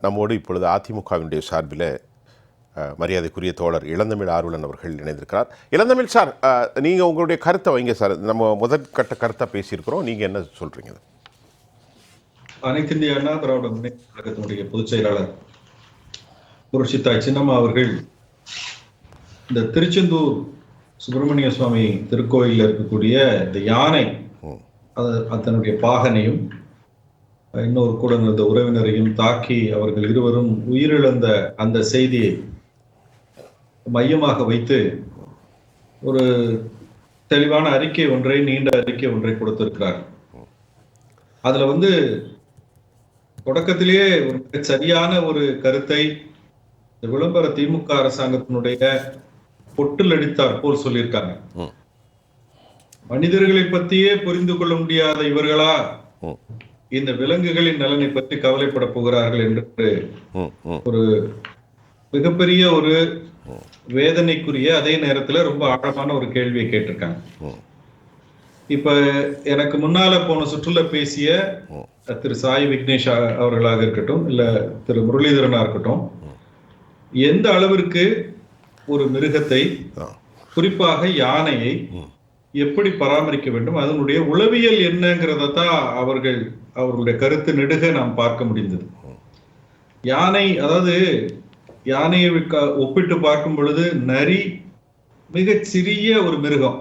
நம்மோடு இப்பொழுது அதிமுகவினுடைய சார்பில் மரியாதைக்குரிய தோழர் இளந்தமிழ் ஆர்வலன் அவர்கள் இணைந்திருக்கிறார். இளந்தமிழ் சார் அஹ், நீங்க உங்களுடைய கருத்தை வைங்க சார். நம்ம முதல் கட்ட கருத்தை பேசியிருக்கிறோம். நீங்க என்ன சொல்றீங்க? அனைத்து இந்திய அண்ணா திராவிட முன்னேற்ற கழகத்தினுடைய பொதுச் செயலாளர் புரட்சித்தாய் சின்னம்மா அவர்கள் இந்த திருச்செந்தூர் சுப்பிரமணிய சுவாமி திருக்கோயிலில் இருக்கக்கூடிய இந்த யானை அதனுடைய பாகனையும் இன்னொரு கூட இருந்த உறவினரையும் தாக்கி அவர்கள் இருவரும் உயிரிழந்த அந்த செய்தியை மையமாக வைத்து ஒரு தெளிவான அறிக்கை ஒன்றை நீண்ட அறிக்கை ஒன்றை கொடுத்திருக்கிறார் அதுல வந்து தொடக்கத்திலேயே ஒரு சரியான ஒரு கருத்தை விளம்பர திமுக அரசாங்கத்தினுடைய பொட்டில் அடித்தார் போல் சொல்லியிருக்காங்க. மனிதர்களை பத்தியே புரிந்து கொள்ள முடியாத இவர்களா. இந்த விலங்குகளின் நலனை பற்றி கவலைப்பட போகிறார்கள் என்று ஒரு மிகப்பெரிய ஒரு வேதனைக்குரிய அதே நேரத்துல ரொம்ப ஆழமான ஒரு கேள்வியை கேட்டிருக்காங்க. இப்ப எனக்கு முன்னால போன சுற்றுல பேசிய. திரு சாய் விக்னேஷ் அவர்களாக இருக்கட்டும் இல்ல திரு முரளிதரனா இருக்கட்டும் எந்த அளவிற்கு ஒரு மிருகத்தை. குறிப்பாக யானையை. எப்படி பராமரிக்க வேண்டும் அதனுடைய உளவியல் என்னங்கிறத தான் அவர்கள் அவர்களுடைய கருத்து நெடுக நாம் பார்க்க முடிந்தது யானை அதாவது யானையை ஒப்பிட்டு பார்க்கும் பொழுது நரி மிகச் சிறிய ஒரு மிருகம்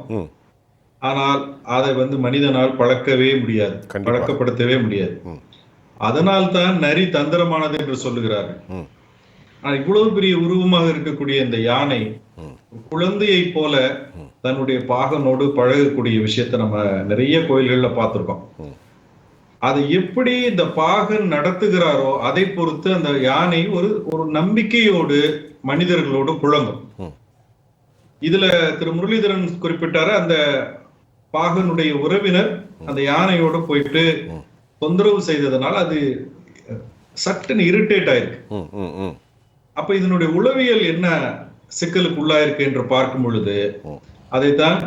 ஆனால் அதை வந்து மனிதனால் பழக்கவே முடியாது. பழக்கப்படுத்தவே முடியாது. அதனால் தான் நரி தந்திரமானது என்று சொல்லுகிறார்கள் ம். ஆனா இவ்வளவு பெரிய உருவமாக இருக்கக்கூடிய இந்த யானை. குழந்தையை போல தன்னுடைய பாகனோடு பழகக்கூடிய விஷயத்தை நம்ம நிறைய கோயில்கள்ல பார்த்திருக்கோம். அதை எப்படி இந்த பாகன் நடத்துகிறாரோ அதை பொறுத்து அந்த யானை ஒரு ஒரு நம்பிக்கையோடு மனிதர்களோடு புழங்கும். இதுல திரு முரளிதரன் குறிப்பிட்டாரு அந்த பாகனுடைய உறவினர் அந்த யானையோட போயிட்டு. தொந்தரவு செய்ததனால் அது சட்டுன்னு இரிட்டேட் ஆயிருக்கு அப்ப இதனுடைய உளவியல் என்ன சிக்கலுக்கு உள்ளாயிருக்கு என்று பார்க்கும் பொழுது. அதைத்தான்.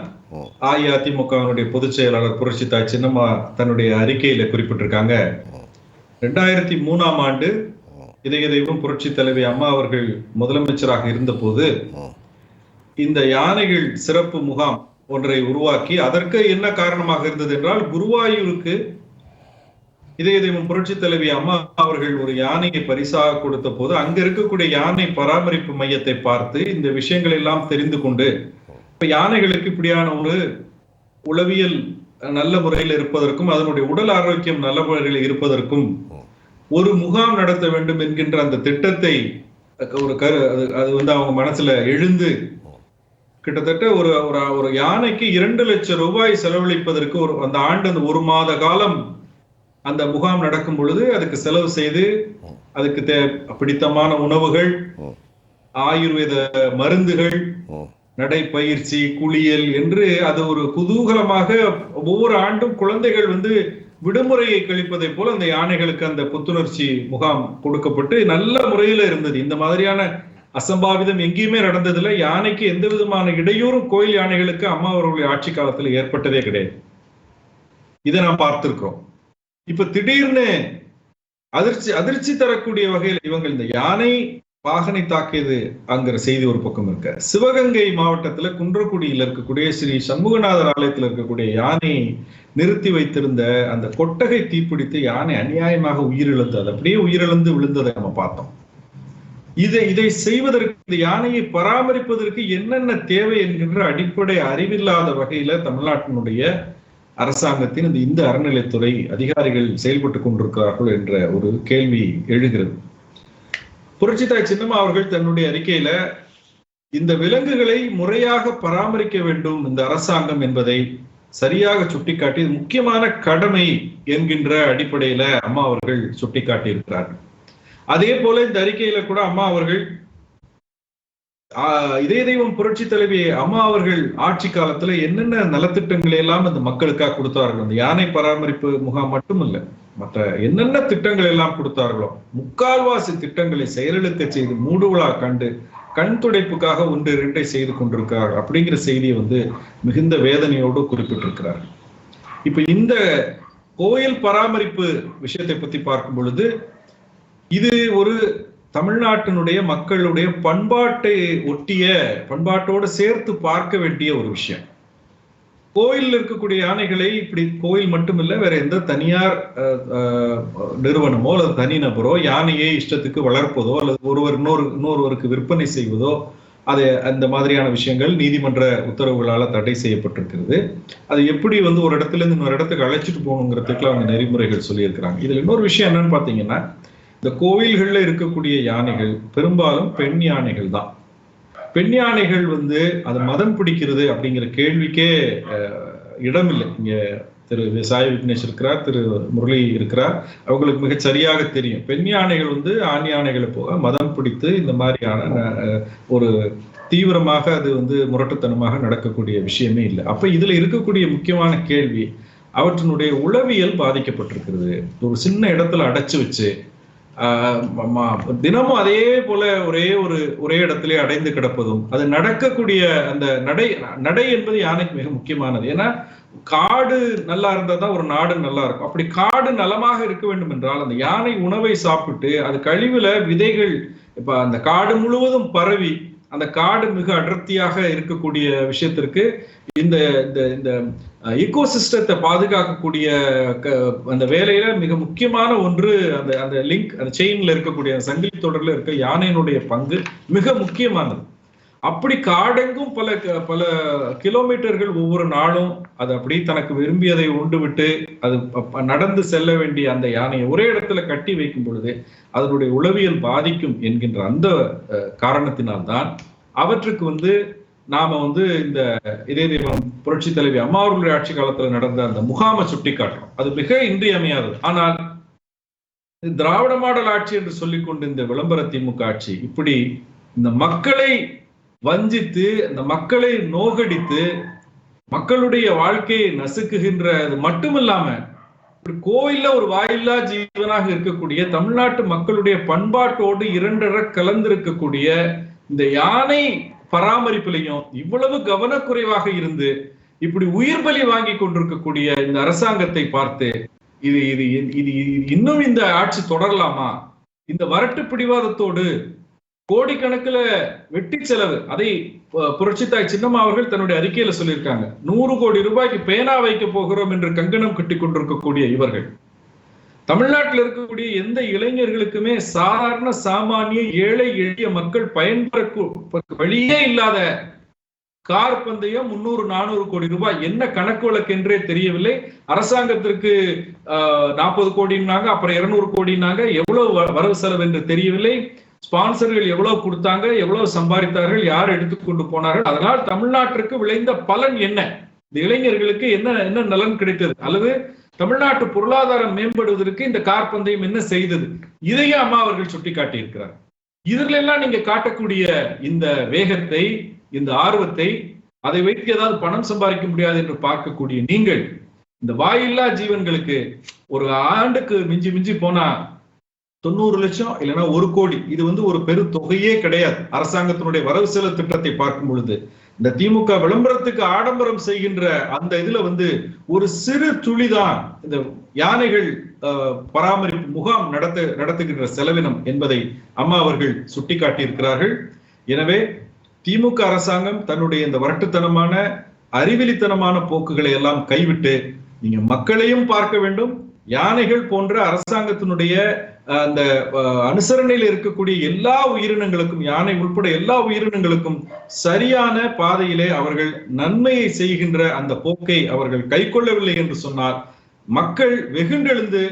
அஇஅதிமுகவினுடைய பொதுச் செயலாளர் புரட்சித்தாய் சின்னம்மா தன்னுடைய அறிக்கையில குறிப்பிட்டிருக்காங்க ரெண்டாயிரத்தி மூணாம் ஆண்டு இதய தெய்வம் புரட்சி தலைவி அம்மா அவர்கள் முதலமைச்சராக இருந்தபோது. இந்த யானைகள் சிறப்பு முகாம் ஒன்றை உருவாக்கி அதற்கு என்ன காரணமாக இருந்தது என்றால் குருவாயூருக்கு இதய தெய்வம் புரட்சி தலைவி அம்மா அவர்கள் ஒரு யானையை பரிசாக கொடுத்த போது அங்க இருக்கக்கூடிய யானை பராமரிப்பு மையத்தை பார்த்து இந்த விஷயங்கள் எல்லாம் தெரிந்து கொண்டு இப்ப யானைகளுக்கு இப்படியான ஒரு உளவியல் நல்ல முறையில் இருப்பதற்கும் அதனுடைய உடல் ஆரோக்கியம் நல்ல முறையில் இருப்பதற்கும் ஒரு முகாம் நடத்த வேண்டும் என்கின்ற அந்த திட்டத்தை ஒரு கரு அது வந்து அவங்க மனசுல எழுந்து கிட்டத்தட்ட ஒரு ஒரு ஒரு யானைக்கு இரண்டு லட்சம் ரூபாய் செலவழிப்பதற்கு ஒரு அந்த ஆண்டு அந்த ஒரு மாத காலம் அந்த முகாம் நடக்கும் பொழுது அதுக்கு செலவு செய்து அதுக்கு தே பிடித்தமான உணவுகள் ஆயுர்வேத மருந்துகள் நடைப்பயிற்சி குளியல் என்று அது ஒரு குதூகலமாக ஒவ்வொரு ஆண்டும் குழந்தைகள் வந்து விடுமுறையை கழிப்பதை போல அந்த யானைகளுக்கு அந்த புத்துணர்ச்சி முகாம் கொடுக்கப்பட்டு நல்ல முறையில இருந்தது. இந்த மாதிரியான அசம்பாவிதம் எங்கேயுமே நடந்ததில்லை. யானைக்கு எந்த விதமான இடையூறும் கோயில் யானைகளுக்கு அம்மா அவர்களுடைய ஆட்சி காலத்துல ஏற்பட்டதே கிடையாது. இதை நாம் பார்த்திருக்கிறோம். இப்ப திடீர்னு அதிர்ச்சி அதிர்ச்சி தரக்கூடிய வகையில் இவங்க இந்த யானை பாகனை தாக்கியது அங்கிற செய்தி ஒரு பக்கம் இருக்க. சிவகங்கை மாவட்டத்துல குன்றக்குடியில் இருக்கக்கூடிய ஸ்ரீ சண்முகநாதர் ஆலயத்தில் இருக்கக்கூடிய யானையை நிறுத்தி வைத்திருந்த அந்த கொட்டகை தீப்பிடித்து யானை அநியாயமாக உயிரிழந்து அது அப்படியே உயிரிழந்து விழுந்ததை நம்ம பார்த்தோம். இதை இதை செய்வதற்கு இந்த யானையை பராமரிப்பதற்கு என்னென்ன தேவை என்கின்ற அடிப்படை அறிவில்லாத வகையில தமிழ்நாட்டினுடைய அரசாங்கத்தின் இந்த இந்து அறநிலைத்துறை அதிகாரிகள் செயல்பட்டு கொண்டிருக்கிறார்கள் என்ற ஒரு கேள்வி எழுகிறது. புரட்சித்தாய் சின்னம்மா அவர்கள் தன்னுடைய அறிக்கையில இந்த விலங்குகளை முறையாக பராமரிக்க வேண்டும் இந்த அரசாங்கம் என்பதை சரியாக சுட்டிக்காட்டி முக்கியமான கடமை என்கின்ற அடிப்படையில அம்மா அவர்கள் சுட்டிக்காட்டி இருக்கிறார்கள் அதே போல இந்த அறிக்கையில கூட அம்மா அவர்கள் ஆஹ், இதய தெய்வம் புரட்சி தலைவி அம்மா அவர்கள் ஆட்சி காலத்துல என்னென்ன நலத்திட்டங்களை எல்லாம் அந்த மக்களுக்காக கொடுத்தார்கள். அந்த யானை பராமரிப்பு முகாம் மட்டும் இல்லை மற்ற என்னென்ன திட்டங்கள் எல்லாம் கொடுத்தார்களோ முக்கால்வாசி திட்டங்களை செயலிழக்க செய்து மூடுவிழா கண்டு கண் துடைப்புக்காக ஒன்று இரண்டை செய்து கொண்டிருக்கிறார் அப்படிங்கிற செய்தியை வந்து மிகுந்த வேதனையோடு குறிப்பிட்டிருக்கிறார். இப்ப இந்த கோயில் பராமரிப்பு விஷயத்தை பத்தி பார்க்கும் பொழுது இது ஒரு தமிழ்நாட்டினுடைய மக்களுடைய பண்பாட்டை ஒட்டிய பண்பாட்டோடு சேர்த்து பார்க்க வேண்டிய ஒரு விஷயம். கோயில் இருக்கக்கூடிய யானைகளை இப்படி கோயில் மட்டுமில்ல வேற எந்த தனியார் நிறுவனமோ அல்லது தனிநபரோ யானையை இஷ்டத்துக்கு வளர்ப்பதோ அல்லது ஒருவர் இன்னொரு இன்னொருவருக்கு விற்பனை செய்வதோ அது அந்த மாதிரியான விஷயங்கள் நீதிமன்ற உத்தரவுகளால் தடை செய்யப்பட்டிருக்கிறது. அது எப்படி வந்து ஒரு இடத்துல இருந்து இன்னொரு இடத்துக்கு அழைச்சிட்டு போகணுங்கிறதுக்குலாம் அவங்க நெறிமுறைகள் சொல்லியிருக்கிறாங்க. இதுல இன்னொரு விஷயம் என்னன்னு பாத்தீங்கன்னா இந்த கோயில்களில் இருக்கக்கூடிய யானைகள் பெரும்பாலும் பெண் யானைகள் தான். பெண் யானைகள் வந்து அது மதம் பிடிக்கிறது அப்படிங்கிற கேள்விக்கே இடம் இடமில்லை. இங்க திரு சாய் விக்னேஷ் இருக்கிறார் திரு முரளி இருக்கிறார். அவங்களுக்கு மிக சரியாக தெரியும். பெண் யானைகள் வந்து ஆண் யானைகளை போக மதம் பிடித்து இந்த மாதிரியான ஒரு தீவிரமாக அது வந்து முரட்டுத்தனமாக நடக்கக்கூடிய விஷயமே இல்லை. அப்ப இதுல இருக்கக்கூடிய முக்கியமான கேள்வி அவற்றினுடைய உளவியல் பாதிக்கப்பட்டிருக்கிறது. ஒரு சின்ன இடத்துல அடைச்சு வச்சு தினமும் அதே போல ஒரே ஒரு ஒரே இடத்திலே அடைந்து கிடப்பதும் அது நடக்கக்கூடிய அந்த நடை நடை என்பது யானைக்கு மிக முக்கியமானது. ஏன்னா காடு நல்லா இருந்தா தான் ஒரு நாடு நல்லா இருக்கும். அப்படி காடு நலமாக இருக்க வேண்டும் என்றால் அந்த யானை உணவை சாப்பிட்டு அது கழிவுல விதைகள் இப்ப அந்த காடு முழுவதும் பரவி அந்த காடு மிக அடர்த்தியாக இருக்கக்கூடிய விஷயத்திற்கு இந்த இந்த இந்த ஈகோசிஸ்டத்தை பாதுகாக்கக்கூடிய அந்த வேலையில மிக முக்கியமான ஒன்று அந்த அந்த லிங்க் அந்த செயின்ல இருக்கக்கூடிய அந்த சங்கிலி தொடர்ல இருக்க யானையினுடைய பங்கு மிக முக்கியமானது. அப்படி காடெங்கும் பல க- பல கிலோமீட்டர்கள் ஒவ்வொரு நாளும் அது அப்படி தனக்கு விரும்பியதை உண்டு விட்டு அது நடந்து செல்ல வேண்டிய அந்த யானையை ஒரே இடத்துல கட்டி வைக்கும் பொழுது அதனுடைய உளவியல் பாதிக்கும் என்கின்ற அந்த காரணத்தினால்தான் அவற்றுக்கு வந்து நாம வந்து இந்த இதே தெய்வம் புரட்சி தலைவி அம்மா அவர்களுடைய ஆட்சி காலத்துல நடந்த அந்த முகாமை சுட்டி காட்டுறோம் அது மிக இன்றியமையாதது. ஆனால் திராவிட மாடல் ஆட்சி என்று சொல்லிக்கொண்டு இந்த விளம்பர திமுக ஆட்சி இப்படி இந்த மக்களை வஞ்சித்து அந்த மக்களை நோகடித்து மக்களுடைய வாழ்க்கையை நசுக்குகின்றது மட்டுமில்லாம கோயில்ல ஒரு வாயில்லா ஜீவனாக இருக்கக்கூடிய தமிழ்நாட்டு மக்களுடைய பண்பாட்டோடு இரண்டர கலந்திருக்கக்கூடிய இந்த யானை பராமரிப்புலையும் இவ்வளவு கவனக்குறைவாக இருந்து இப்படி உயிர் பலி வாங்கி கொண்டிருக்கக்கூடிய இந்த அரசாங்கத்தை பார்த்து இது இது இது இன்னும் இந்த ஆட்சி தொடரலாமா? இந்த வரட்டு பிடிவாதத்தோடு கோடிக்கணக்குல வெட்டி செலவு. அதை புரட்சித்தாய் சின்னம்மா அவர்கள் தன்னுடைய அறிக்கையில சொல்லியிருக்காங்க. நூறு கோடி ரூபாய்க்கு பேனா வைக்க போகிறோம் என்று கங்கணம் கட்டி கொண்டிருக்கக்கூடிய இவர்கள். தமிழ்நாட்டில் இருக்கக்கூடிய எந்த இளைஞர்களுக்குமே சாதாரண சாமானிய ஏழை எளிய மக்கள் பயன்பெற வழியே இல்லாத கார் பந்தயம் முன்னூறு நானூறு கோடி ரூபாய். என்ன கணக்கு வழக்கு என்றே தெரியவில்லை. அரசாங்கத்திற்கு நாற்பது கோடினாங்க அப்புறம் இருநூறு கோடினாங்க எவ்வளவு வ- வரவு செலவு என்று தெரியவில்லை. ஸ்பான்சர்கள் எவ்வளவு கொடுத்தாங்க எவ்வளவு சம்பாதித்தார்கள் யார் எடுத்துக்கொண்டு போனார்கள் அதனால் தமிழ்நாட்டிற்கு விளைந்த பலன் என்ன? இந்த இளைஞர்களுக்கு என்ன என்ன நலன் கிடைத்தது? அல்லது தமிழ்நாட்டு பொருளாதாரம் மேம்படுவதற்கு இந்த கார் பந்தயம் என்ன செய்தது? இதையே அம்மா அவர்கள் சுட்டிக்காட்டி இருக்கிறார் இதுல எல்லாம் நீங்க காட்டக்கூடிய இந்த வேகத்தை இந்த ஆர்வத்தை அதை வைத்து ஏதாவது பணம் சம்பாதிக்க முடியாது என்று பார்க்கக்கூடிய நீங்கள் இந்த வாயில்லா ஜீவன்களுக்கு ஒரு ஆண்டுக்கு மிஞ்சி மிஞ்சி போனா தொண்ணூறு லட்சம் இல்லைன்னா ஒரு கோடி. இது வந்து ஒரு பெரு தொகையே கிடையாது. அரசாங்கத்தினுடைய வரவு செலவு திட்டத்தை பார்க்கும் பொழுது இந்த திமுக விளம்பரத்துக்கு ஆடம்பரம் செய்கின்ற அந்த இதுல வந்து ஒரு சிறு துளிதான் இந்த யானைகள் பராமரிப்பு முகாம் நடத்த நடத்துகின்ற செலவினம் என்பதை அம்மா அவர்கள் சுட்டிக்காட்டி இருக்கிறார்கள் எனவே திமுக அரசாங்கம் தன்னுடைய இந்த வரட்டுத்தனமான அறிவிலித்தனமான போக்குகளை எல்லாம் கைவிட்டு நீங்க மக்களையும் பார்க்க வேண்டும் யானைகள் போன்ற அரசாங்கத்தினுடைய அந்த அனுசரணையில் இருக்கக்கூடிய எல்லா உயிரினங்களுக்கும் யானை உட்பட எல்லா உயிரினங்களுக்கும் சரியான பாதையிலே அவர்கள் நன்மையை செய்கின்ற அந்த போக்கை அவர்கள் கைக்கொள்ளவில்லை என்று சொன்னால் மக்கள் வெகுண்டெழுந்து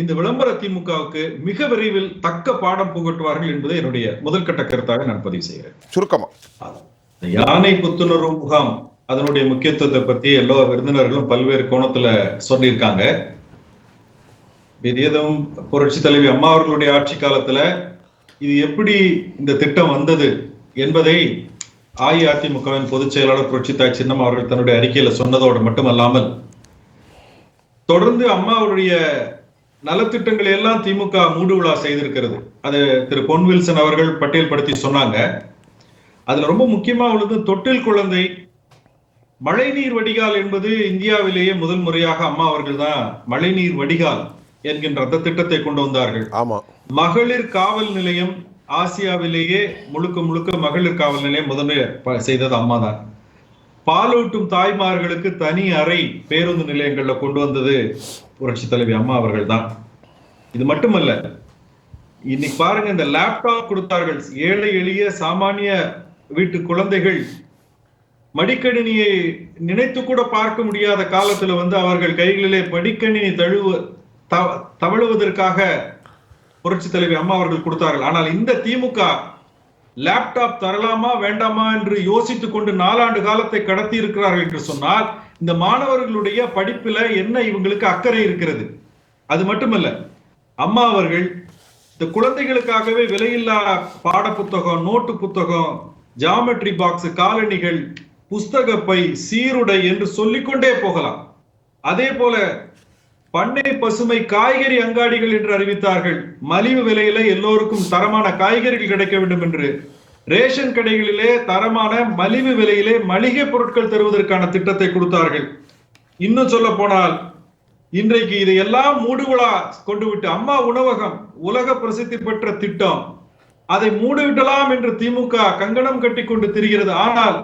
இந்த விளம்பர திமுகவுக்கு மிக விரைவில் தக்க பாடம் புகட்டுவார்கள் என்பது என்னுடைய முதல்கட்ட கருத்தாக நான் பதிவு செய்கிறேன். சுருக்கமா. யானை புத்துணர்வு முகாம் அதனுடைய முக்கியத்துவத்தை பத்தி எல்லா விருந்தினர்களும் பல்வேறு கோணத்துல சொல்லியிருக்காங்க. பெரியதும் புரட்சி தலைவி அம்மா அவர்களுடைய ஆட்சி காலத்துல இது எப்படி இந்த திட்டம் வந்தது என்பதை அஇஅதிமுகவின் பொதுச் செயலாளர் புரட்சித்தாய் சின்னம்மா அவர்கள் தன்னுடைய அறிக்கையில சொன்னதோடு மட்டுமல்லாமல் தொடர்ந்து அம்மா அவருடைய நலத்திட்டங்களை எல்லாம் திமுக மூடு விழா செய்திருக்கிறது. அது திரு பொன் வில்சன் அவர்கள் பட்டியல் படுத்தி சொன்னாங்க. அதுல ரொம்ப முக்கியமா உள்ளது தொட்டில் குழந்தை மழைநீர் வடிகால் என்பது இந்தியாவிலேயே முதல் முறையாக அம்மா அவர்கள் தான் மழைநீர் வடிகால். என்கின்ற அந்த திட்டத்தை கொண்டு வந்தார்கள். ஆமா. மகளிர் காவல் நிலையம் ஆசியாவிலேயே முழுக்க முழுக்க மகளிர் காவல் நிலையம் முதன்மை செய்தது அம்மா தான். பாலூட்டும் தாய்மார்களுக்கு தனி அறை பேருந்து நிலையங்கள்ல கொண்டு வந்தது புரட்சி தலைவி அம்மா அவர்கள் தான். இது மட்டுமல்ல இன்னைக்கு பாருங்க இந்த லேப்டாப் கொடுத்தார்கள். ஏழை எளிய சாமானிய வீட்டு குழந்தைகள் மடிக்கணினியை நினைத்து கூட பார்க்க முடியாத காலத்துல வந்து அவர்கள் கைகளிலே மடிக்கணினி தழுவு தவழுவதற்காக புரட்சி தலைவி அம்மா அவர்கள் கொடுத்தார்கள். ஆனால் இந்த திமுக லேப்டாப் தரலாமா வேண்டாமா என்று யோசித்துக் கொண்டு நாலாண்டு காலத்தை கடத்தி இருக்கிறார்கள் என்று சொன்னால் இந்த மாணவர்களுடைய படிப்புல என்ன இவங்களுக்கு அக்கறை இருக்கிறது? அது மட்டுமல்ல அம்மா அவர்கள் இந்த குழந்தைகளுக்காகவே விலையில்லா பாட புத்தகம் நோட்டு புத்தகம் ஜாமெட்ரி பாக்ஸ் காலணிகள் புஸ்தக பை சீருடை என்று சொல்லிக்கொண்டே போகலாம். அதே போல பண்ணை பசுமை காய்கறி அங்காடிகள் என்று அறிவித்தார்கள். மலிவு விலையில எல்லோருக்கும் தரமான காய்கறிகள் கிடைக்க வேண்டும் என்று. ரேஷன் கடைகளிலே தரமான மலிவு விலையிலே மளிகை பொருட்கள் தருவதற்கான திட்டத்தை கொடுத்தார்கள். இன்னும் சொல்ல போனால் இன்றைக்கு இதையெல்லாம் மூடுவிழா கொண்டு விட்டு அம்மா உணவகம் உலக பிரசித்தி பெற்ற திட்டம். அதை மூடுவிடலாம் என்று திமுக கங்கணம் கட்டி கொண்டு திரிகிறது. ஆனால்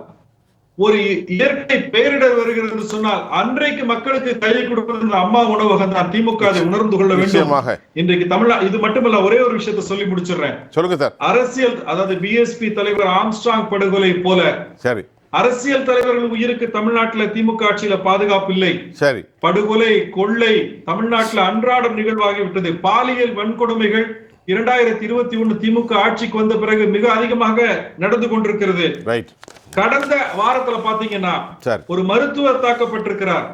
ஒரு இயற்கை பேரிடர் வருகிறது என்று சொன்னால் அன்றைக்கு மக்களுக்கு கை கொடுப்பது இந்த அம்மா உணவகம் தான் திமுக அதை உணர்ந்து கொள்ள வேண்டும். இன்றைக்கு தமிழ்நா இது மட்டுமல்ல ஒரே ஒரு விஷயத்தை சொல்லி முடிச்சிடுறேன். சொல்லுங்க சார். அரசியல் அதாவது பிஎஸ்பி தலைவர் ஆம்ஸ்ட்ராங் படுகொலை போல சரி. அரசியல் தலைவர்கள் உயிருக்கு தமிழ்நாட்டுல திமுக ஆட்சியில பாதுகாப்பு இல்லை. சரி. படுகொலை கொள்ளை தமிழ்நாட்டுல அன்றாடம் நிகழ்வாகிவிட்டது. பாலியல் வன்கொடுமைகள் இரண்டாயிரத்தி இருபத்தி ஒண்ணு திமுக ஆட்சிக்கு வந்த பிறகு மிக அதிகமாக நடந்து கொண்டிருக்கிறது. ரைட் கடந்த வாரத்துல பாத்தீங்கன்னா ஒரு மருத்துவர் தாக்கப்பட்டிருக்கிறார்.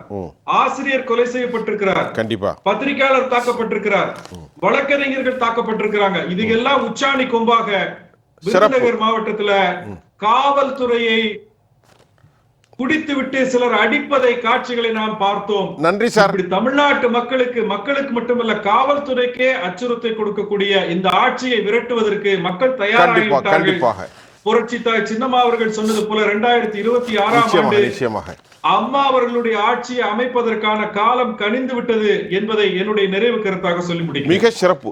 ஆசிரியர் கொலை செய்யப்பட்டிருக்கிறார். கண்டிப்பா. பத்திரிகையாளர் தாக்கப்பட்டிருக்கிறார். வழக்கறிஞர்கள் தாக்கப்பட்டிருக்கிறாங்க. இது எல்லாம் உச்சாணி கொம்பாக விருதுநகர் மாவட்டத்துல காவல்துறையை குடித்துவிட்டு சிலர் அடிப்பதை காட்சிகளை நாம் பார்த்தோம். நன்றி சார். இப்படி தமிழ்நாட்டு மக்களுக்கு மக்களுக்கு மட்டுமல்ல காவல்துறைக்கே அச்சுறுத்தை கொடுக்கக்கூடிய இந்த ஆட்சியை விரட்டுவதற்கு மக்கள் கண்டிப்பாக. புரட்சி தாய் சின்னம்மா அவர்கள் சொன்னது போல இரண்டாயிரத்தி இருபத்தி ஆறாம் ஆண்டு அம்மா அவர்களுடைய ஆட்சியை அமைப்பதற்கான காலம் கனிந்து விட்டது என்பதை என்னுடைய நிறைவு கருத்தாக சொல்லி முடிக்கிறேன். மிக சிறப்பு.